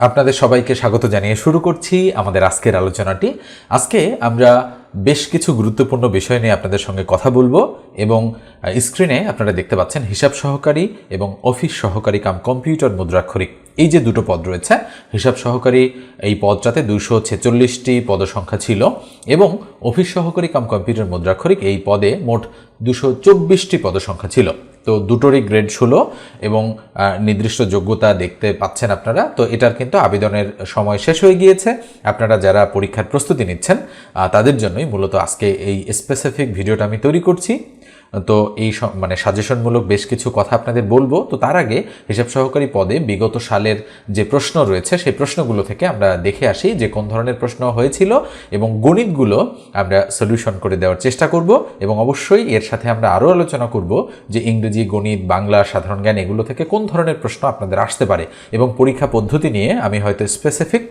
আপনাদের সবাইকে স্বাগত জানিয়ে শুরু করছি আমাদের আজকের আলোচনাটি। আজকে আমরা বেশ কিছু গুরুত্বপূর্ণ বিষয় নিয়ে আপনাদের সঙ্গে কথা বলব এবং স্ক্রিনে আপনারা দেখতে পাচ্ছেন হিসাব সহকারী এবং অফিস সহকারী কাম কম্পিউটার মুদ্রাক্ষরিক। এই যে দুটো পদ রয়েছে, হিসাব সহকারী এই পদটাতে দুশো ছেচল্লিশটি পদসংখ্যা ছিল এবং অফিস সহকারী কাম কম্পিউটার মুদ্রাক্ষরিক এই পদে মোট দুশো চব্বিশটি পদসংখ্যা ছিল। তো দুটোরই গ্রেড ষোলো এবং নির্দিষ্ট যোগ্যতা দেখতে পাচ্ছেন আপনারা। তো এটার কিন্তু আবেদনের সময় শেষ হয়ে গিয়েছে। আপনারা যারা পরীক্ষার প্রস্তুতি নিচ্ছেন তাদের জন্যই মূলত আজকে এই স্পেসিফিক ভিডিওটা আমি তৈরি করছি। তো এই মানে সাজেশনমূলক বেশ কিছু কথা আপনাদের বলব। তো তার আগে হিসাব সহকারী পদে বিগত সালের যে প্রশ্ন রয়েছে, সেই প্রশ্নগুলো থেকে আমরা দেখে আসি যে কোন ধরনের প্রশ্ন হয়েছিল এবং গণিতগুলো আমরা সলিউশন করে দেওয়ার চেষ্টা করব এবং অবশ্যই এর সাথে আমরা আরও আলোচনা করব যে ইংরেজি, গণিত, বাংলা, সাধারণ জ্ঞান এগুলো থেকে কোন ধরনের প্রশ্ন আপনাদের আসতে পারে এবং পরীক্ষা পদ্ধতি নিয়ে আমি হয়তো স্পেসিফিক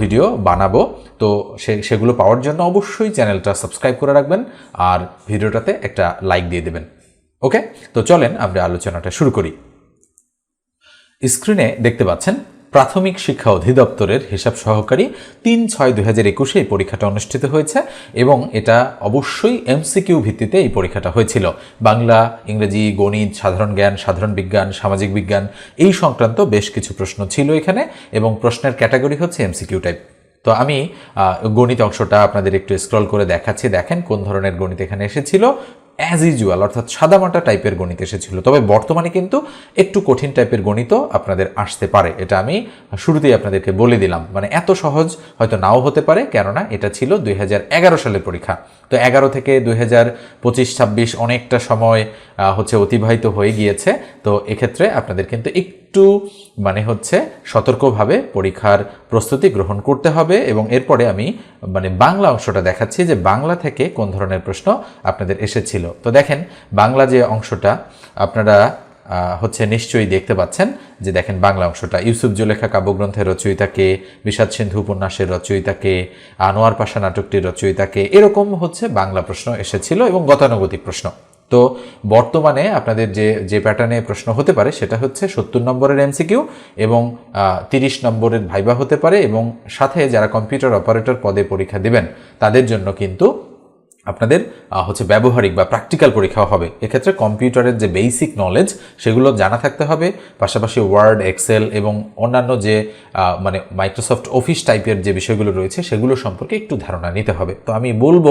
ভিডিও বানাবো। তো সে, সেগুলো পাওয়ার জন্য অবশ্যই চ্যানেলটা সাবস্ক্রাইব করে রাখবেন। আর ভিডিওটাতে একটা লাইক দিয়ে দেবেন। ওকে তো চলেন আমরা আলোচনাটা শুরু করি। স্ক্রিনে দেখতে পাচ্ছেন, প্রাথমিক শিক্ষা অধিদপ্তরের হিসাব সহকারী তিন ছয় দুই হাজার একুশে এই পরীক্ষাটা অনুষ্ঠিত হয়েছে এবং এটা অবশ্যই এমসিকিউ ভিত্তিতে এই পরীক্ষাটা হয়েছিল। বাংলা, ইংরেজি, গণিত, সাধারণ জ্ঞান, সাধারণ বিজ্ঞান, সামাজিক বিজ্ঞান, এই সংক্রান্ত বেশ কিছু প্রশ্ন ছিল এখানে এবং প্রশ্নের ক্যাটাগরি হচ্ছে এমসিকিউ টাইপ তো আমি গণিত অংশটা আপনাদের একটু স্ক্রল করে দেখাচ্ছি। দেখেন কোন ধরনের গণিত এখানে এসেছিল। অ্যাজ ইউজুয়াল অর্থাৎ সাদামাটা টাইপের গণিত এসেছিল। তবে বর্তমানে কিন্তু একটু কঠিন টাইপের গণিত আপনাদের আসতে পারে। এটা আমি শুরুতেই আপনাদেরকে বলে দিলাম। মানে এত সহজ হয়তো নাও হতে পারে, কেননা এটা ছিল দুই হাজার এগারো সালের পরীক্ষা। তো এগারো থেকে দুই হাজার পঁচিশ, ছাব্বিশ অনেকটা সময় হচ্ছে অতিবাহিত হয়ে গিয়েছে। তো এক্ষেত্রে আপনাদের কিন্তু একটু মানে হচ্ছে সতর্কভাবে পরীক্ষার প্রস্তুতি গ্রহণ করতে হবে এবং এরপরে আমি মানে বাংলা অংশটা দেখাচ্ছি যে বাংলা থেকে কোন ধরনের প্রশ্ন আপনাদের এসেছিল। তো দেখেন, বাংলা যে অংশটা আপনারা হচ্ছে নিশ্চয়ই দেখতে পাচ্ছেন যে দেখেন বাংলা অংশটা। ইউসুফ জুলেখা কাব্যগ্রন্থের রচয়িতাকে বিষাদ সিন্ধু উপন্যাসের রচয়িতাকে আনোয়ার পাশা নাটকটির রচয়িতাকে এরকম হচ্ছে বাংলা প্রশ্ন এসেছিল এবং গতানুগতিক প্রশ্ন। তো বর্তমানে আপনাদের যে যে প্যাটার্নে প্রশ্ন হতে পারে সেটা হচ্ছে সত্তর নম্বরের এমসিকিউ এবং তিরিশ নম্বরের ভাইবা হতে পারে এবং সাথে যারা কম্পিউটার অপারেটর পদে পরীক্ষা দেবেন, তাদের জন্য কিন্তু আপনাদের হচ্ছে ব্যবহারিক বা প্র্যাকটিক্যাল পরীক্ষাও হবে। এক্ষেত্রে কম্পিউটারের যে বেসিক নলেজ সেগুলো জানা থাকতে হবে। পাশাপাশি ওয়ার্ড এক্সেল এবং অন্যান্য যে মানে মাইক্রোসফট অফিস টাইপের যে বিষয়গুলো রয়েছে, সেগুলো সম্পর্কে একটু ধারণা নিতে হবে। তো আমি বলব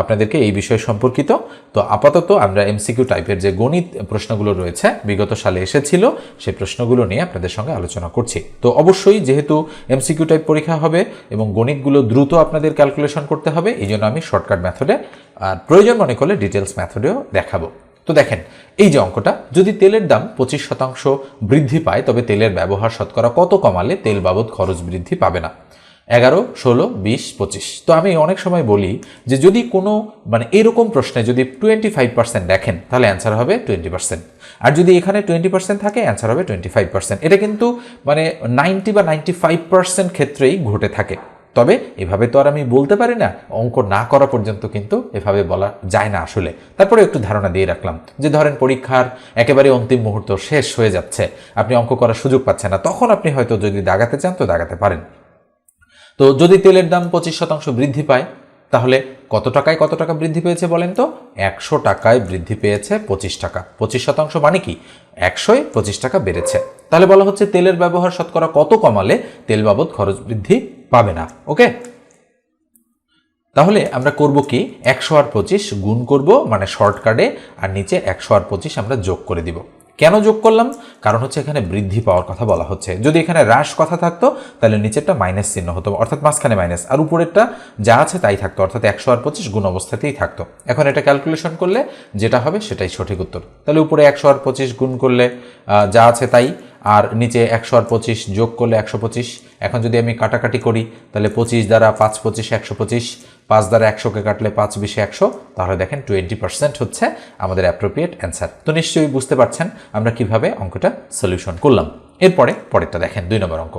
আপনাদেরকে এই বিষয় সম্পর্কিত। তো আপাতত আমরা এমসিকিউ টাইপের যে গণিত প্রশ্নগুলো রয়েছে, বিগত সালে এসেছিল সেই প্রশ্নগুলো নিয়ে আপনাদের সঙ্গে আলোচনা করছি। তো অবশ্যই যেহেতু এমসিকিউ টাইপ পরীক্ষা হবে এবং গণিতগুলো দ্রুত আপনাদের ক্যালকুলেশন করতে হবে, এই জন্য আমি শর্টকাট মেথডে আর প্রয়োজন মনে করলে ডিটেলস মেথডেও দেখাবো। তো দেখেন, এই যে অঙ্কটা, যদি তেলের দাম পঁচিশ শতাংশ বৃদ্ধি পায়, তবে তেলের ব্যবহার শতকরা কত কমালে তেল বাবদ খরচ বৃদ্ধি পাবে না? এগারো, ষোলো, বিশ, পঁচিশ। তো আমি অনেক সময় বলি যে যদি কোনো মানে এরকম প্রশ্নে যদি টোয়েন্টি ফাইভ পার্সেন্ট দেখেন, তাহলে অ্যান্সার হবে টোয়েন্টি পার্সেন্ট আর যদি এখানে টোয়েন্টি পার্সেন্ট থাকে অ্যান্সার হবে টোয়েন্টি ফাইভ পার্সেন্ট এটা কিন্তু মানে নাইনটি বা নাইনটি ফাইভ পার্সেন্ট ক্ষেত্রেই ঘটে থাকে। তবে এভাবে তো আর আমি বলতে পারি না, অঙ্ক না করা পর্যন্ত কিন্তু এভাবে বলা যায় না আসলে। তারপরে একটু ধারণা দিয়ে রাখলাম যে ধরেন পরীক্ষার একেবারে অন্তিম মুহূর্ত শেষ হয়ে যাচ্ছে, আপনি অঙ্ক করার সুযোগ পাচ্ছেন না, তখন আপনি হয়তো যদি দাগাতে চান তো দাগাতে পারেন। তো যদি তেলের দাম পঁচিশ শতাংশ বৃদ্ধি পায় তাহলে কত টাকায় কত টাকা বৃদ্ধি পেয়েছে বলেন তো? একশো টাকায় বৃদ্ধি পেয়েছে পঁচিশ টাকা। পঁচিশ শতাংশ মানে কি? একশোয় পঁচিশ টাকা বেড়েছে। তাহলে বলা হচ্ছে তেলের ব্যবহার শতকরা কত কমালে তেল বাবদ খরচ বৃদ্ধি পাবে না, ওকে? তাহলে আমরা করব কি? একশো আর পঁচিশ গুণ করব মানে শর্টকাটে, আর নিচে একশো আর পঁচিশ আমরা যোগ করে দিব। কেন যোগ করলাম? কারণ হচ্ছে এখানে বৃদ্ধি পাওয়ার কথা বলা হচ্ছে। যদি এখানে হ্রাস কথা থাকতো, তাহলে নিচেরটা মাইনাস চিহ্ন হতো, অর্থাৎ মাঝখানে মাইনাস আর উপরেরটা যা আছে তাই থাকতো, অর্থাৎ একশো আর পঁচিশ গুণ অবস্থাতেই থাকতো। এখন এটা ক্যালকুলেশন করলে যেটা হবে সেটাই সঠিক উত্তর। তাহলে উপরে একশো আর পঁচিশ গুণ করলে যা আছে তাই আর নিচে একশো আর পঁচিশ যোগ করলে একশো পঁচিশ। এখন যদি আমি কাটাকাটি করি, তাহলে পঁচিশ দ্বারা পাঁচ পঁচিশ একশো পঁচিশ, পাঁচ দ্বারা একশোকে কাটলে পাঁচ বিশে একশো। তাহলে দেখেন টোয়েন্টি পার্সেন্ট হচ্ছে আমাদের অ্যাপ্রোপ্রিয়েট অ্যান্সার তো নিশ্চয়ই বুঝতে পারছেন আমরা কীভাবে অঙ্কটা সলিউশন করলাম। এরপরে পরেরটা দেখেন, দুই নম্বর অঙ্ক।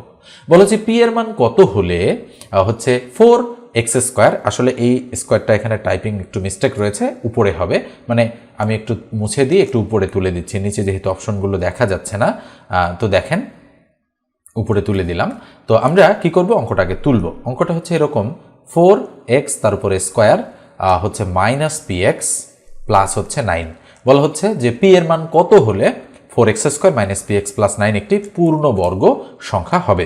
বলেছে পি এর মান কত হলে হচ্ছে ফোর এক্স স্কোয়ার আসলে এই স্কোয়ারটা এখানে টাইপিং একটু মিস্টেক রয়েছে, উপরে হবে। মানে আমি একটু মুছে দিয়ে একটু উপরে তুলে দিচ্ছি। নিচে যেহেতু অপশনগুলো দেখা যাচ্ছে না তো দেখেন, উপরে তুলে দিলাম। তো আমরা কি করব? অঙ্কটাকে তুলব। অঙ্কটা হচ্ছে এরকম ফোর এক্স তার উপরে স্কোয়ার হচ্ছে মাইনাস পি এক্স প্লাস হচ্ছে নাইন বলা হচ্ছে যে পি এর মান কত হলে four x square minus p x plus nine একটি পূর্ণবর্গ সংখ্যা হবে।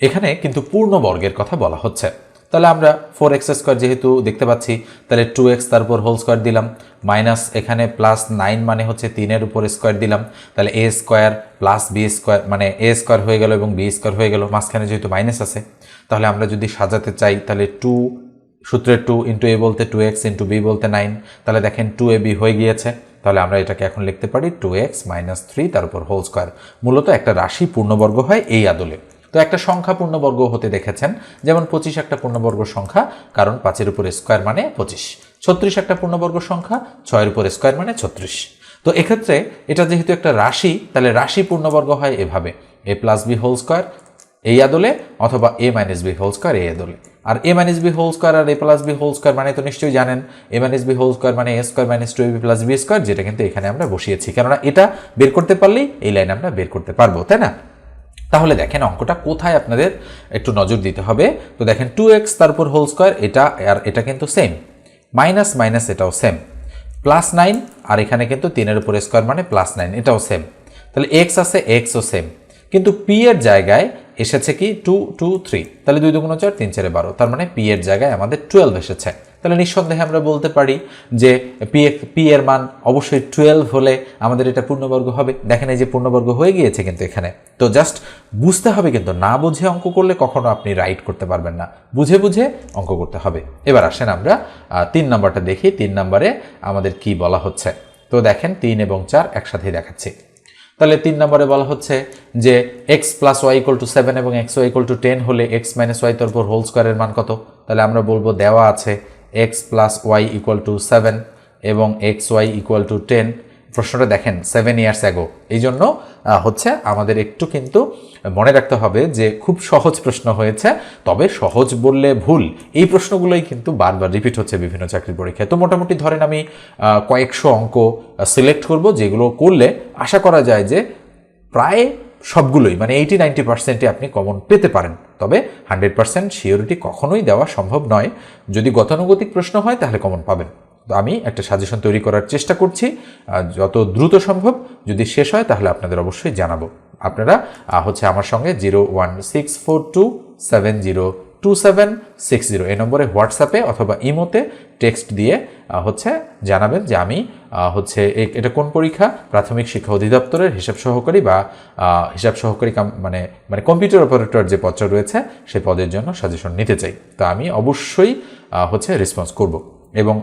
এখানে কিন্তু পূর্ণবর্গের কথা বলা হচ্ছে। তাহলে আমরা ফোর এক্স স্কোয়ার যেহেতু দেখতে পাচ্ছি, তাহলে টু এক্স তারপর হোল স্কোয়ার দিলাম মাইনাস এখানে প্লাস নাইন মানে হচ্ছে তিনের উপর স্কোয়ার দিলাম, তাহলে a square plus b square মানে এ স্কোয়ার হয়ে গেল এবং বি স্কোয়ার হয়ে গেল, মাঝখানে যেহেতু মাইনাস আছে, তাহলে আমরা যদি সাজাতে চাই, তাহলে টু সূত্রে টু ইন্টু এ বলতে টু এক্স ইন্টু বি বলতে নাইন তাহলে দেখেন টু এ বি হয়ে গিয়েছে, তাহলে আমরা এটাকে এখন লিখতে পারি টু এক্স মাইনাস থ্রি তার উপর হোল স্কোয়ার মূলত একটা রাশি পূর্ণবর্গ হয় এই আদলে। তো একটা সংখ্যা পূর্ণবর্গ হতে দেখেছেন, যেমন পঁচিশ একটা পূর্ণবর্গ সংখ্যা, কারণ পাঁচের উপরে স্কোয়ার মানে পঁচিশ। ছত্রিশ একটা পূর্ণবর্গ সংখ্যা, ছয়ের উপরে স্কোয়ার মানে ছত্রিশ। তো এক্ষেত্রে এটা যেহেতু একটা রাশি, তাহলে রাশি পূর্ণবর্গ হয় এভাবে, a plus b whole square, এই আদলে, অথবা a minus b whole square, এই আদলে। আর a minus b whole square R a plus b whole square মানে তো নিশ্চয়ই জানেন, a minus b whole square মানে a square minus two b plus b square, যেটা কিন্তু এখানে আমরা বসিয়েছি। কেননা এটা বের করতে পারলেই এই লাইন আমরা বের করতে পারব, তাই না? তাহলে দেখেন অঙ্কটা কোথায় আপনাদের একটু নজর দিতে হবে। তো দেখেন টু এক্স তারপর হোল স্কোয়ার এটা আর এটা কিন্তু সেম মাইনাস মাইনাস এটাও সেম প্লাস নাইন আর এখানে কিন্তু তিনের উপর স্কোয়ার মানে প্লাস নাইন এটাও সেম তাহলে এক্স আছে এক্সও সেম কিন্তু পি এর জায়গায় এসেছে কি? টু টু থ্রি তাহলে দুই দুগুণ চার, তিন চারে বারো। তার মানে পি এর জায়গায় আমাদের টুয়েলভ এসেছে। তাহলে নিঃসন্দেহে আমরা বলতে পারি যে পি পি এর মান অবশ্যই টুয়েলভ হলে আমাদের এটা পূর্ণবর্গ হবে। দেখেন এই যে পূর্ণবর্গ হয়ে গিয়েছে কিন্তু এখানে। তো জাস্ট বুঝতে হবে কিন্তু, না বুঝে অঙ্ক করলে কখনো আপনি রাইট করতে পারবেন না। বুঝে বুঝে অঙ্ক করতে হবে। এবার আসেন আমরা তিন নম্বরটা দেখি। তিন নম্বরে আমাদের কি বলা হচ্ছে? তো দেখেন তিন এবং চার একসাথেই দেখাচ্ছি। তাহলে তিন নম্বরে বলা হচ্ছে যে x plus y equal to seven এবং x y equal to ten হলে এক্স মাইনাস ওয়াই তার উপর হোল স্কোয়ারের মান কত? তাহলে আমরা বলব দেওয়া আছে x plus y equal to seven এবং x y equal to ten প্রশ্নটা দেখেন সেভেন ইয়ার্স অ্যাগো এই জন্য হচ্ছে আমাদের একটু কিন্তু মনে রাখতে হবে যে খুব সহজ প্রশ্ন হয়েছে, তবে সহজ বললে ভুল। এই প্রশ্নগুলোই কিন্তু বারবার রিপিট হচ্ছে বিভিন্ন চাকরির পরীক্ষায়। তো মোটামুটি ধরেন আমি কয়েকশো অঙ্ক সিলেক্ট করব, যেগুলো করলে আশা করা যায় যে প্রায় সবগুলোই মানে এইটি নাইনটি পার্সেন্টে আপনি কমন পেতে পারেন। তবে হান্ড্রেড পার্সেন্ট সিওরিটি কখনোই দেওয়া সম্ভব নয়। যদি গতানুগতিক প্রশ্ন হয়, তাহলে কমন পাবেন। তো আমি একটা সাজেশন তৈরি করার চেষ্টা করছি। যত দ্রুত সম্ভব যদি শেষ হয়, তাহলে আপনাদের অবশ্যই জানাব। আপনারা হচ্ছে আমার সঙ্গে zero one six four two seven zero two seven six zero. এই নম্বরে হোয়াটসঅ্যাপে অথবা ইমোতে টেক্সট দিয়ে হচ্ছে জানাবেন যে আমি হচ্ছে এটা কোন পরীক্ষা? প্রাথমিক শিক্ষা অধিদপ্তরের হিসাব সহকারী বা হিসাব সহকারী মানে মানে কম্পিউটার অপারেটর যে পদটা রয়েছে সেই পদের জন্য সাজেশন নিতে চাই। তো আমি অবশ্যই হচ্ছে রেসপন্স করব এবং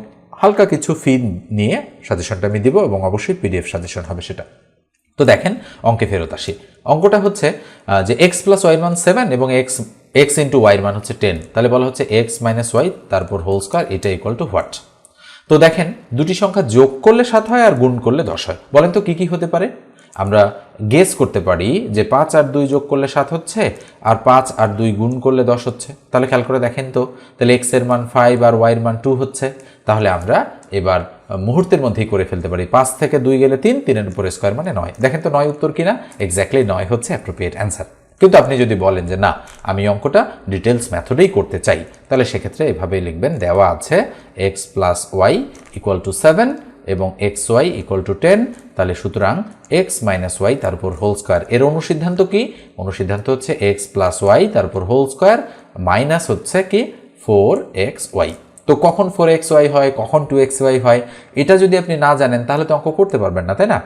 হালকা কিছু ফি নিয়ে সাজেশনটা আমি দিব এবং অবশ্যই পিডিএফ সাজেশন হবে সেটা। তো দেখেন, অঙ্কে ফেরত আসি। অঙ্কটা হচ্ছে যে এক্স প্লাস ওয়াই মান সেভেন এবং এক্স এক্স ইন্টু ওয়াইয়ের মান হচ্ছে টেন তাহলে বলা হচ্ছে এক্স মাইনাস ওয়াই তারপর হোল স্কোয়ার এটা ইকুয়াল টু হোয়াট তো দেখেন, দুটি সংখ্যা যোগ করলে সাত হয় আর গুণ করলে দশ হয়। বলেন তো কি কি হতে পারে? আমরা গেস করতে পারি যে পাঁচ আর দুই যোগ করলে সাত হচ্ছে আর পাঁচ আর দুই গুণ করলে দশ হচ্ছে। তাহলে খেয়াল করে দেখেন তো, তাহলে এক্সের মান ফাইভ আর ওয়াইয়ের মান টু হচ্ছে। তাহলে আমরা এবার মুহূর্তের মধ্যেই করে ফেলতে পারি। পাঁচ থেকে দুই গেলে তিন, তিনের উপর স্কোয়ার মানে নয়। দেখেন তো নয় উত্তর কিনা? এক্স্যাক্টলি নয় হচ্ছে অ্যাপ্রোপ্রিয়েট অ্যান্সার কিন্তু আপনি যদি বলেন যে, না, আমি অঙ্কটা ডিটেলস মেথডেই করতে চাই, তাহলে সেক্ষেত্রে এভাবেই লিখবেন, দেওয়া আছে x plus y equal to seven এবং x y equal to ten তাহলে সুতরাং এক্স মাইনাস ওয়াই তার উপর হোল স্কোয়ার এর অনুসিদ্ধান্ত কি? অনুসিদ্ধান্ত হচ্ছে এক্স প্লাস ওয়াই তার উপর হোল স্কোয়ার মাইনাস হচ্ছে কি? ফোর এক্স ওয়াই তো কখন ফোর এক্স ওয়াই হয়? কখন টু এক্স ওয়াই হয়? এটা যদি আপনি না জানেন, তাহলে তো অঙ্ক করতে পারবেন না, তাই না?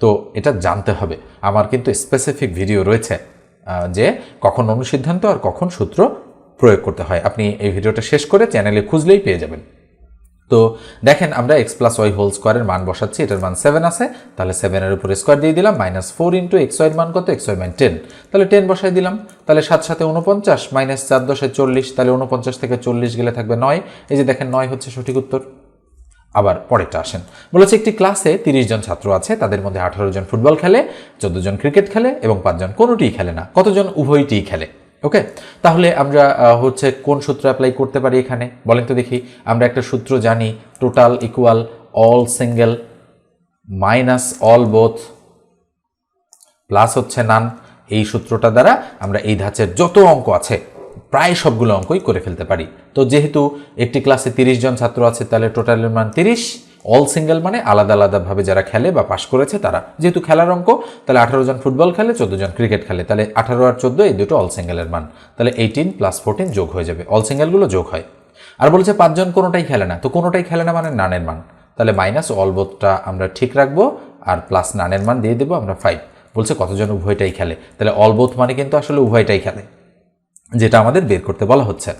তো এটা জানতে হবে। আমার কিন্তু স্পেসিফিক ভিডিও রয়েছে। যে কখন অনুসিদ্ধান্ত আর কখন সূত্র প্রয়োগ করতে হয়। আপনি এই ভিডিওটা শেষ করে চ্যানেলে খুঁজলেই পেয়ে যাবেন। তো দেখেন, আমরা এক্স প্লাস ওয়াই হোল স্কোয়ারের মান বসাচ্ছি, এটার মান সেভেন আছে। তাহলে সেভেনের উপরে স্কোয়ার দিয়ে দিলাম মাইনাস ফোর ইন্টু এক্স ওয়াইয়ের মান কত? এক্স ওয়াই মান টেন তাহলে টেন বসাই দিলাম। তাহলে সাত সাথে উনপঞ্চাশ মাইনাস চার দশে চল্লিশ, তাহলে উনপঞ্চাশ থেকে চল্লিশ গেলে থাকবে নয়। এই যে দেখেন, নয় হচ্ছে সঠিক উত্তর। আবার পরেরটা আসেন। বলেছে একটি ক্লাসে তিরিশ জন ছাত্র আছে, তাদের মধ্যে আঠারো জন ফুটবল খেলে, চোদ্দ জন ক্রিকেট খেলে এবং পাঁচজন কোনোটিই খেলে না, কতজন উভয়টিই খেলে। ওকে? তাহলে আমরা হচ্ছে কোন সূত্র অ্যাপ্লাই করতে পারি এখানে? বলেন তো দেখি, আমরা একটা সূত্র জানি total equal all single minus all both plus হচ্ছে নান এই সূত্রটা দ্বারা আমরা এই ধাঁচের যত অঙ্ক আছে প্রায় সবগুলো অঙ্কই করে ফেলতে পারি। তো যেহেতু একটি ক্লাসে তিরিশ জন ছাত্র আছে, তাহলে টোটালের মান তিরিশ। অল সিঙ্গেল মানে আলাদা আলাদাভাবে যারা খেলে বা পাশ করেছে তারা। যেহেতু খেলার অঙ্ক, তাহলে আঠারো জন ফুটবল খেলে, চোদ্দ জন ক্রিকেট খেলে। তাহলে আঠারো আর চোদ্দ, এই দুটো অল সিঙ্গেলের মান। তাহলে এইটিন প্লাস ফোরটিন যোগ হয়ে যাবে। অল সিঙ্গেলগুলো যোগ হয়। আর বলছে পাঁচজন কোনোটাই খেলে না। তো কোনোটাই খেলে না মানে নানের মান। তাহলে মাইনাস অল বোধটা আমরা ঠিক রাখব আর প্লাস নানের মান দিয়ে দেবো আমরা ফাইভ বলছে কতজন উভয়টাই খেলে। তাহলে অল বোথ মানে কিন্তু আসলে উভয়টাই খেলে। যেটা আমাদের বের করতে বলা হচ্ছে।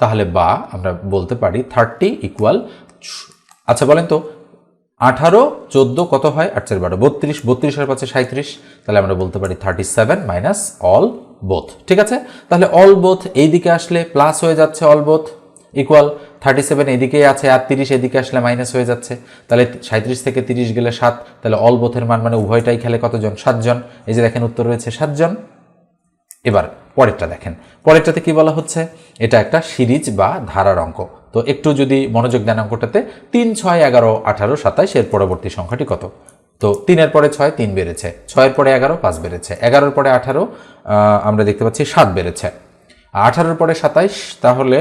তাহলে বা আমরা বলতে পারি থার্টি ইকুয়াল আচ্ছা বলেন তো, আঠারো, চোদ্দ কত হয়? আট চার বারো, বত্রিশ বত্রিশের পাচ্ছে সাঁত্রিশ তাহলে আমরা বলতে পারি thirty seven minus all both ঠিক আছে? তাহলে অল বোথ এই দিকে আসলে প্লাস হয়ে যাচ্ছে all both equal thirty seven এদিকে আছে, আর তিরিশ এদিকে আসলে মাইনাস হয়ে যাচ্ছে। তাহলে সাঁত্রিশ থেকে তিরিশ গেলে সাত, তাহলে অল বোথের মান মানে উভয়টাই খেলে কতজন? সাতজন। এই যে দেখেন উত্তর রয়েছে সাতজন। এবার পরেরটা দেখেন। পরেরটাতে কি বলা হচ্ছে? এটা একটা সিরিজ বা ধারার অঙ্ক। তো একটু যদি মনোযোগ দেন অঙ্কটাতে, তিন, ছয়, এগারো, আঠারো, সাতাইশ, এর পরবর্তী সংখ্যাটি কত? তো তিনের পরে ছয়, তিন বেড়েছে। ছয়ের পরে এগারো, পাঁচ বেড়েছে। এগারোর পরে আঠারো আমরা দেখতে পাচ্ছি সাত বেড়েছে। আঠারোর পরে সাতাইশ, তাহলে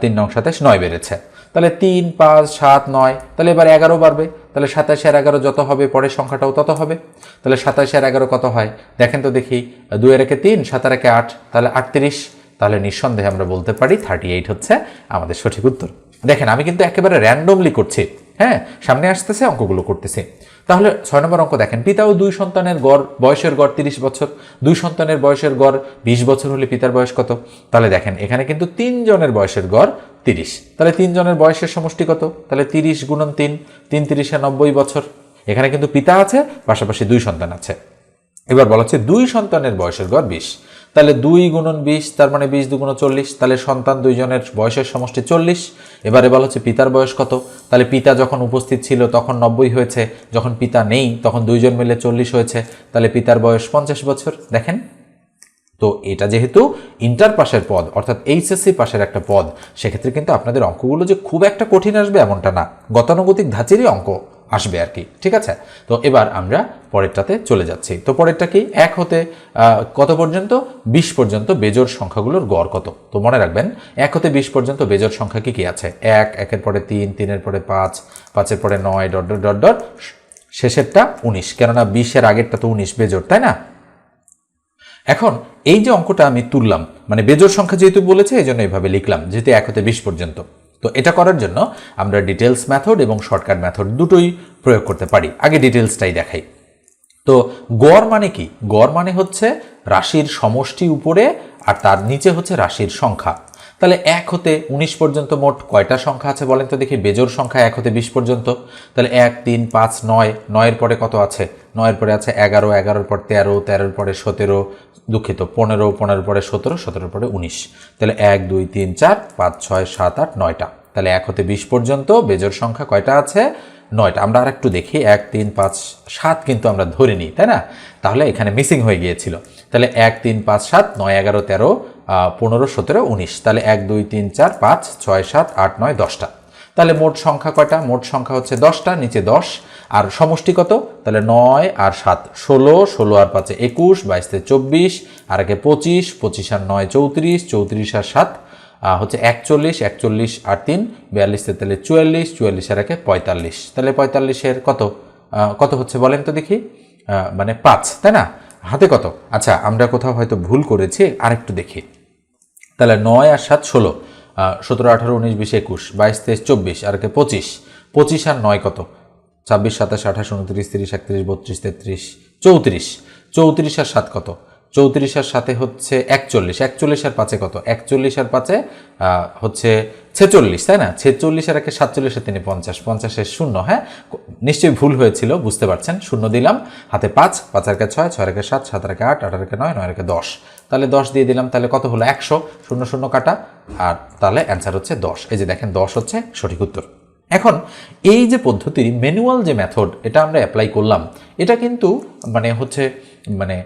তিন নং সাতাইশ, নয় বেড়েছে। তাহলে তিন, পাঁচ, সাত, নয়, তাহলে এবার এগারো বাড়বে। তাহলে সাতাশ আর এগারো যত হবে, পরের সংখ্যাটাও তত হবে। তাহলে সাতাশ আর এগারো কত হয়? দেখেন তো দেখি, দুই একে তিন সাতার একে আট, তাহলে আটত্রিশ। তাহলে নিঃসন্দেহে আমরা বলতে পারি থার্টি এইট হচ্ছে আমাদের সঠিক উত্তর। দেখেন, আমি কিন্তু একেবারে র্যান্ডমলি করছি। হ্যাঁ সামনে আসতেছে, অঙ্কগুলো করতেছে। তাহলে ছয় নম্বর অঙ্ক দেখেন পিতা ও দুই সন্তানের গড়, বয়সের গড় তিরিশ বছর। দুই সন্তানের বয়সের গড় বিশ বছর হলে পিতার বয়স কত? তাহলে দেখেন, এখানে কিন্তু তিনজনের বয়সের গড় তিরিশ। তাহলে তিনজনের বয়সের সমষ্টি কত? তাহলে তিরিশ গুণন তিন তিন তিরিশে নব্বই বছর। এখানে কিন্তু পিতা আছে, পাশাপাশি দুই সন্তান আছে। এবার বলা হচ্ছে দুই সন্তানের বয়সের গড় বিশ। তাহলে দুই গুণন বিশ, তার মানে বিশ দুগুণ চল্লিশ। তাহলে সন্তান দুইজনের বয়সের সমষ্টি চল্লিশ। এবারে বলা হচ্ছে পিতার বয়স কত? তাহলে পিতা যখন উপস্থিত ছিল তখন নব্বই হয়েছে। যখন পিতা নেই তখন দুইজন মিলে চল্লিশ হয়েছে। তাহলে পিতার বয়স পঞ্চাশ বছর। দেখেন তো এটা যেহেতু ইন্টার পাশের পদ, অর্থাৎ এইচএসসি পাশের একটা পদ, সেক্ষেত্রে কিন্তু আপনাদের অঙ্কগুলো যে খুব একটা কঠিন আসবে এমনটা না। গতানুগতিক ধাঁচেরই অঙ্ক আসবে আর কি, ঠিক আছে? তো এবার আমরা পরেরটাতে চলে যাচ্ছি। তো পরেরটা কি? এক হতে কত পর্যন্ত? বিশ পর্যন্ত বেজোর সংখ্যাগুলোর গড় কত? তো মনে রাখবেন, এক হতে বিশ পর্যন্ত বেজোর সংখ্যা কি কি আছে? এক, একের পরে তিন, তিনের পরে পাঁচ, পাঁচের পরে নয়, ডট ডট ডট ডট, শেষেরটা উনিশ। কেননা বিশের আগেরটা তো উনিশ বেজোর তাই না? এখন, এই যে অঙ্কটা আমি তুললাম মানে বেজোর সংখ্যা যেহেতু বলেছে এই জন্য এইভাবে লিখলাম, যেহেতু এক হতে বিশ পর্যন্ত। তো এটা করার জন্য আমরা ডিটেলস মেথড এবং শর্টকাট মেথড দুটোই প্রয়োগ করতে পারি। আগে ডিটেলসটাই দেখাই। তো গড় মানে কি? গড় মানে হচ্ছে রাশির সমষ্টি উপরে আর তার নিচে হচ্ছে রাশির সংখ্যা। তাহলে এক হতে উনিশ পর্যন্ত মোট কয়টা সংখ্যা আছে বলেন তো দেখি? বেজোর সংখ্যা এক হতে বিশ পর্যন্ত। তাহলে এক, তিন, পাঁচ, নয়, নয়ের পরে কত আছে? নয়ের পরে আছে এগারো, এগারোর পর তেরো, তেরোর পরে সতেরো, দুঃখিত, পনেরো, পনেরোর পরে সতেরো, সতেরোর পরে উনিশ। তাহলে এক, দুই, তিন, চার, পাঁচ, ছয়, সাত, আট, নয়টা। তাহলে এক হতে বিশ পর্যন্ত বেজোর সংখ্যা কয়টা আছে? নয়টা। আমরা আর একটু দেখি, এক, তিন, পাঁচ, সাত কিন্তু আমরা ধরে নিই, তাই না? তাহলে এখানে মিসিং হয়ে গিয়েছিল। তাহলে এক, তিন, পাঁচ, সাত, নয়, এগারো, তেরো পনেরো, সতেরো, উনিশ। তাহলে এক, দুই, তিন, চার, পাঁচ, ছয়, সাত, আট, নয়, দশটা। তাহলে মোট সংখ্যা কয়টা? মোট সংখ্যা হচ্ছে দশটা, নিচে দশ। আর সমষ্টি কত? তাহলে নয় আর সাত ষোলো ষোলো আর পাঁচে একুশ, বাইশ চব্বিশ আর একে পঁচিশ পঁচিশ আর নয় চৌত্রিশ চৌত্রিশ আর সাত হচ্ছে একচল্লিশ একচল্লিশ আর তিন, বিয়াল্লিশ তাহলে চুয়াল্লিশ চুয়াল্লিশ আর একে পঁয়তাল্লিশ। তাহলে পঁয়তাল্লিশের কত? কত হচ্ছে বলেন তো দেখি? মানে পাঁচ, তাই না? হাতে কত? আচ্ছা আমরা কোথাও হয়তো ভুল করেছি, আরেকটু দেখি। তাহলে নয় আর সাত ষোলো। সতেরো, আঠারো, উনিশ, বিশ, একুশ, বাইশ, তেইশ, চব্বিশ, আর কে পঁচিশ। পঁচিশ আর নয় কত? ছাব্বিশ, সাতাশ, আঠাশ, উনত্রিশ, তিরিশ, একত্রিশ, বত্রিশ, তেত্রিশ, চৌত্রিশ। চৌত্রিশ আর সাত কত? চৌত্রিশ আর সাথে হচ্ছে একচল্লিশ। একচল্লিশ আর পাঁচে কত? একচল্লিশ আর পাঁচে হচ্ছে ছেচল্লিশ, তাই না? ছেচল্লিশ আর একে সাতচল্লিশে তিনি পঞ্চাশ। পঞ্চাশের শূন্য হ্যাঁ? নিশ্চয়ই ভুল হয়েছিল, বুঝতে পারছেন? শূন্য দিলাম। হাতে পাঁচ পাঁচ আর একে ছয় ছয় রেখে সাত সাত রেখে আট আট রেখে নয় নয় রেখে দশ। তাহলে দশ দিয়ে দিলাম, তাহলে কত হলো? একশো। শূন্য শূন্য কাটা। আর তাহলে অ্যান্সার হচ্ছে দশ। এই যে দেখেন, দশ হচ্ছে সঠিক উত্তর। এখন, এই যে পদ্ধতির ম্যানুয়াল যে মেথড, এটা আমরা অ্যাপ্লাই করলাম, এটা কিন্তু মানে হচ্ছে মানে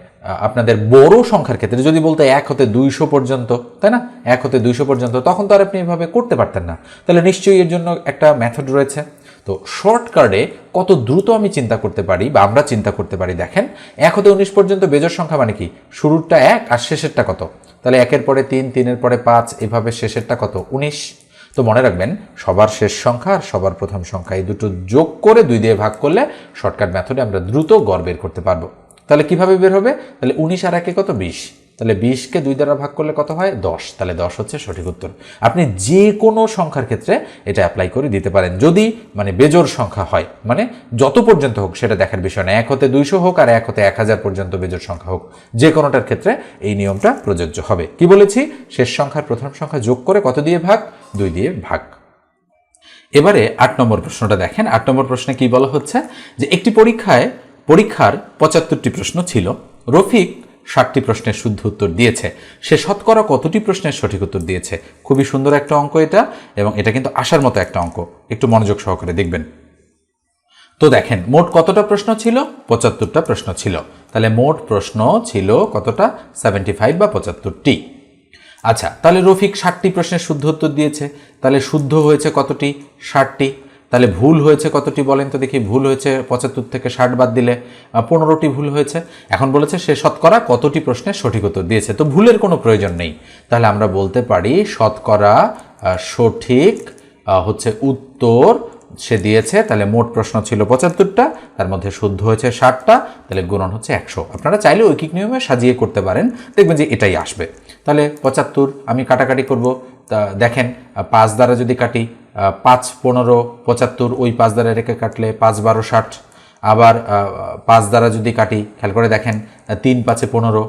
আপনাদের বড় সংখ্যার ক্ষেত্রে, যদি বলতে এক হতে দুইশো পর্যন্ত, তাই না? এক হতে দুইশো পর্যন্ত, তখন তো আর আপনি এভাবে করতে পারতেন না। তাহলে নিশ্চয়ই এর জন্য একটা মেথড রয়েছে। তো শর্টকাটে কত দ্রুত আমি চিন্তা করতে পারি বা আমরা চিন্তা করতে পারি, দেখেন, এক হতে উনিশ পর্যন্ত বেজোর সংখ্যা মানে কি? শুরুরটা এক আর শেষেরটা কত? তাহলে একের পরে তিন, তিনের পরে পাঁচ, এভাবে শেষেরটা কত? উনিশ। তো মনে রাখবেন, সবার শেষ সংখ্যা আর সবার প্রথম সংখ্যা, এই দুটো যোগ করে দুই দিয়ে ভাগ করলে শর্টকাট মেথডে আমরা দ্রুত গড় বের করতে পারব। তাহলে কীভাবে বের হবে? তাহলে উনিশ আর একে কত? বিশ। তাহলে বিশকে দুই দ্বারা ভাগ করলে কত হয়? দশ। তাহলে দশ হচ্ছে সঠিক উত্তর। আপনি যে কোনো সংখ্যার ক্ষেত্রে এটা অ্যাপ্লাই করে দিতে পারেন। যদি মানে বেজোর সংখ্যা হয় মানে যত পর্যন্ত হোক, সেটা দেখার বিষয় না। এক হতে দুইশো হোক আর এক হতে এক হাজার পর্যন্ত বেজোর সংখ্যা হোক, যে কোনোটার ক্ষেত্রে এই নিয়মটা প্রযোজ্য হবে। কি বলেছি? শেষ সংখ্যার প্রথম সংখ্যা যোগ করে কত দিয়ে ভাগ? দুই দিয়ে ভাগ। এবারে আট নম্বর প্রশ্নটা দেখেন। আট নম্বর প্রশ্নে কি বলা হচ্ছে? যে একটি পরীক্ষায় পরীক্ষার পঁচাত্তরটি প্রশ্ন ছিল। রফিক ষাটটি প্রশ্নের শুদ্ধ উত্তর দিয়েছে। সে শতকরা কতটি প্রশ্নের সঠিক উত্তর দিয়েছে? খুবই সুন্দর একটা অঙ্ক এটা এবং এটা কিন্তু আসার মতো একটা অঙ্ক। একটু মনোযোগ সহকারে দেখবেন। তো দেখেন, মোট কতটা প্রশ্ন ছিল? পঁচাত্তরটা প্রশ্ন ছিল। তাহলে মোট প্রশ্ন ছিল কতটা? সেভেন্টি ফাইভ বা পঁচাত্তরটি। আচ্ছা তাহলে রফিক ষাটটি প্রশ্নের শুদ্ধ উত্তর দিয়েছে। তাহলে শুদ্ধ হয়েছে কতটি? ষাটটি। তাহলে ভুল হয়েছে কতটি বলেন তো দেখি, ভুল হয়েছে পঁচাত্তর থেকে ষাট বাদ দিলে পনেরোটি ভুল হয়েছে। এখন বলেছে সে শতকরা কতটি প্রশ্নের সঠিক উত্তর দিয়েছে। তো ভুলের কোনো প্রয়োজন নেই। তাহলে আমরা বলতে পারি শতকরা সঠিক হচ্ছে উত্তর সে দিয়েছে। তাহলে মোট প্রশ্ন ছিল পঁচাত্তরটা, তার মধ্যে শুদ্ধ হয়েছে ষাটটা, তাহলে গুণন হচ্ছে একশো। আপনারা চাইলে ঐকিক নিয়মে সাজিয়ে করতে পারেন, দেখবেন যে এটাই আসবে। তাহলে পঁচাত্তর আমি কাটাকাটি করব। তা দেখেন পাঁচ দ্বারা যদি কাটি পাঁচ পনেরো পঁচাত্তর, ওই পাঁচ দ্বারা রেখে কাটলে পাঁচ বারো ষাট। আবার পাঁচ দ্বারা যদি কাটি, খেয়াল করে দেখেন তিন পাঁচে পনেরো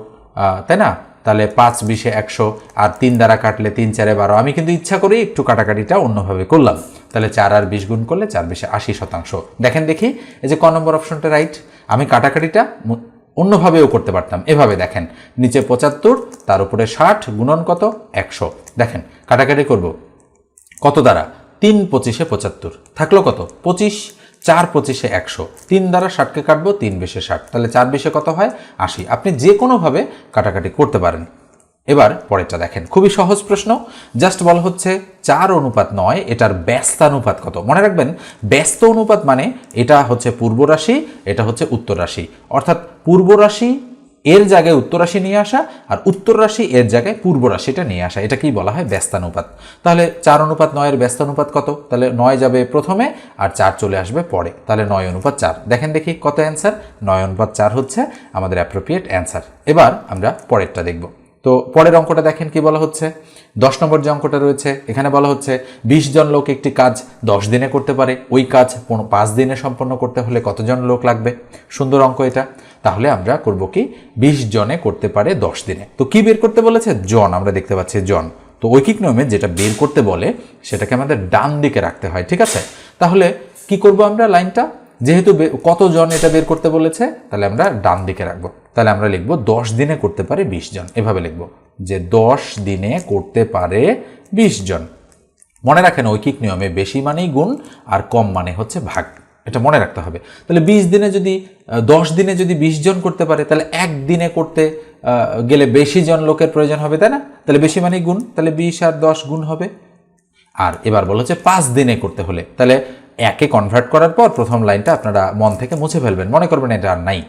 তাই না? তাহলে পাঁচ বিশে একশো আর তিন দ্বারা কাটলে তিন চারে বারো। আমি কিন্তু ইচ্ছা করেই একটু কাটাকাটিটা অন্যভাবে করলাম। তাহলে চার আর বিশ গুণ করলে চার বিশে আশি শতাংশ। দেখেন দেখি, এই যে ক নম্বর অপশনটা রাইট আমি কাটাকাটিটা অন্যভাবেও করতে পারতাম। এভাবে দেখেন, নিচে পঁচাত্তর, তার উপরে ষাট, গুণন কত? একশো। দেখেন, কাটাকাটি করব। কত দ্বারা? তিন পঁচিশে পঁচাত্তর। থাকল কত? পঁচিশ, চার পঁচিশে একশো। তিন দ্বারা ষাটকে কাটবো, তিন বেশে ষাট। তাহলে চার বেশে কত হয়? আশি। আপনি যে কোনোভাবে কাটাকাটি করতে পারেন। এবার পরেরটা দেখেন। খুবই সহজ প্রশ্ন। জাস্ট বলা হচ্ছে চার অনুপাত নয়, এটার ব্যস্তানুপাত কত? মনে রাখবেন, ব্যস্ত অনুপাত মানে এটা হচ্ছে পূর্ব রাশি, এটা হচ্ছে উত্তর রাশি। অর্থাৎ পূর্ব রাশি এর জায়গায় উত্তর রাশি নিয়ে আসা আর উত্তর রাশি এর জায়গায় পূর্ব রাশিটা নিয়ে আসা। এটা কি বলা হয় ব্যস্তানুপাত। তাহলে চার অনুপাত নয়ের ব্যস্তানুপাত কত? তাহলে নয় যাবে প্রথমে আর চার চলে আসবে পরে। তাহলে নয় অনুপাত চার। দেখেন দেখি কত অ্যান্সার নয় অনুপাত চার হচ্ছে আমাদের অ্যাপ্রোপ্রিয়েট অ্যান্সার এবার আমরা পরেরটা দেখব। তো পরের অঙ্কটা দেখেন কি বলা হচ্ছে? দশ নম্বর যে অঙ্কটা রয়েছে, এখানে বলা হচ্ছে বিশ জন লোক একটি কাজ দশ দিনে করতে পারে। ওই কাজ পাঁচ দিনে সম্পন্ন করতে হলে কতজন লোক লাগবে? সুন্দর অঙ্ক এটা। তাহলে আমরা করব কি? বিশ জনে করতে পারে দশ দিনে। তো কি বের করতে বলেছে? জন, আমরা দেখতে পাচ্ছি জন। তো ঐকিক নিয়মে যেটা বের করতে বলে, সেটাকে আমাদের ডান দিকে রাখতে হয়, ঠিক আছে? তাহলে কি করব আমরা লাইনটা? যেহেতু কতজন এটা বের করতে বলেছে, তাহলে আমরা ডান দিকে রাখব। তাহলে আমরা লিখব দশ দিনে করতে পারে বিশ জন। এভাবে লিখব যে দশ দিনে করতে পারে বিশ জন। মনে রাখেন ঐকিক নিয়মে বেশি মানেই গুণ, আর কম মানে হচ্ছে ভাগ। এটা মনে রাখতে হবে। তাহলে বিশ দিনে যদি দশ দিনে যদি বিশ জন করতে পারে, তাহলে এক দিনে করতে গেলে বেশি জন লোকের প্রয়োজন হবে, তাই না? তাহলে বেশি মানেই গুণ, তাহলে বিশ আর দশ গুণ হবে। আর এবার বলা হচ্ছে পাঁচ দিনে করতে হলে, তাহলে একে কনভার্ট করার পর প্রথম লাইনটা আপনারা মন থেকে মুছে ফেলবেন, মনে করবেন এটা আর নাই।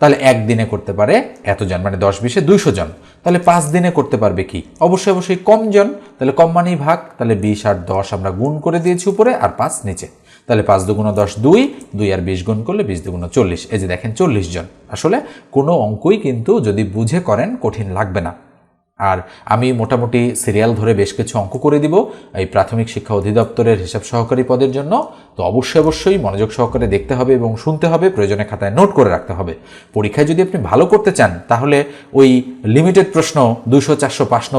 তাহলে একদিনে করতে পারে এতজন মানে দশ বিশে দুইশো জন। তাহলে পাঁচ দিনে করতে পারবে কি? অবশ্যই অবশ্যই কম জন, তাহলে কম মানেই ভাগ, তাহলে বিশ আর দশ আমরা গুণ করে দিয়েছি উপরে আর পাঁচ নিচে। তাহলে পাঁচ দুগুণ দশ দুই দুই আর বিশ গুণ করলে বিশ দুগুণ চল্লিশ। এই যে দেখেন চল্লিশ জন। আসলে কোনো অঙ্কই কিন্তু যদি বুঝে করেন কঠিন লাগবে না। আর আমি মোটামুটি সিরিয়াল ধরে বেশ কিছু অঙ্ক করে দিব এই প্রাথমিক শিক্ষা অধিদপ্তরের হিসাব সহকারী পদের জন্য। তো অবশ্যই অবশ্যই মনোযোগ সহকারে দেখতে হবে এবং শুনতে হবে, প্রয়োজনে খাতায় নোট করে রাখতে হবে। পরীক্ষায় যদি আপনি ভালো করতে চান, তাহলে ওই লিমিটেড প্রশ্ন দুশো চারশো পাঁচশো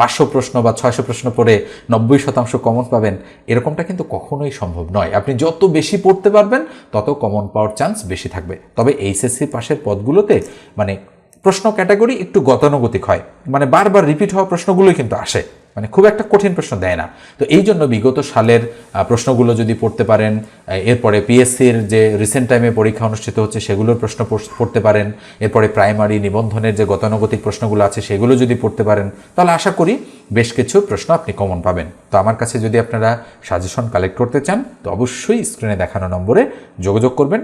পাঁচশো প্রশ্ন বা ছয়শো প্রশ্ন পড়ে নব্বই শতাংশ কমন পাবেন। এরকমটা কিন্তু কখনোই সম্ভব নয়। আপনি যত বেশি পড়তে পারবেন, তত কমন পাওয়ার চান্স বেশি থাকবে। তবে এইচএসসি পাশের পদগুলোতে মানে প্রশ্ন ক্যাটাগরি একটু গতানুগতিক হয়। মানে বারবার রিপিট হওয়া প্রশ্নগুলোই কিন্তু আসে। মানে খুব একটা কঠিন প্রশ্ন দেয় না। তো এই জন্য বিগত সালের প্রশ্নগুলো যদি পড়তে পারেন এরপরে পিএসসির যে রিসেন্ট টাইমে পরীক্ষা অনুষ্ঠিত হচ্ছে, সেগুলোর প্রশ্ন পড়- পড়তে পারেন। এরপরে প্রাইমারি নিবন্ধনের যে গতানুগতিক প্রশ্নগুলো আছে, সেগুলো যদি পড়তে পারেন, তাহলে আশা করি বেশ কিছু প্রশ্ন আপনি কমন পাবেন। তো আমার কাছে যদি আপনারা সাজেশন কালেক্ট করতে চান, তো অবশ্যই স্ক্রিনে দেখানো নম্বরে যোগাযোগ করবেন।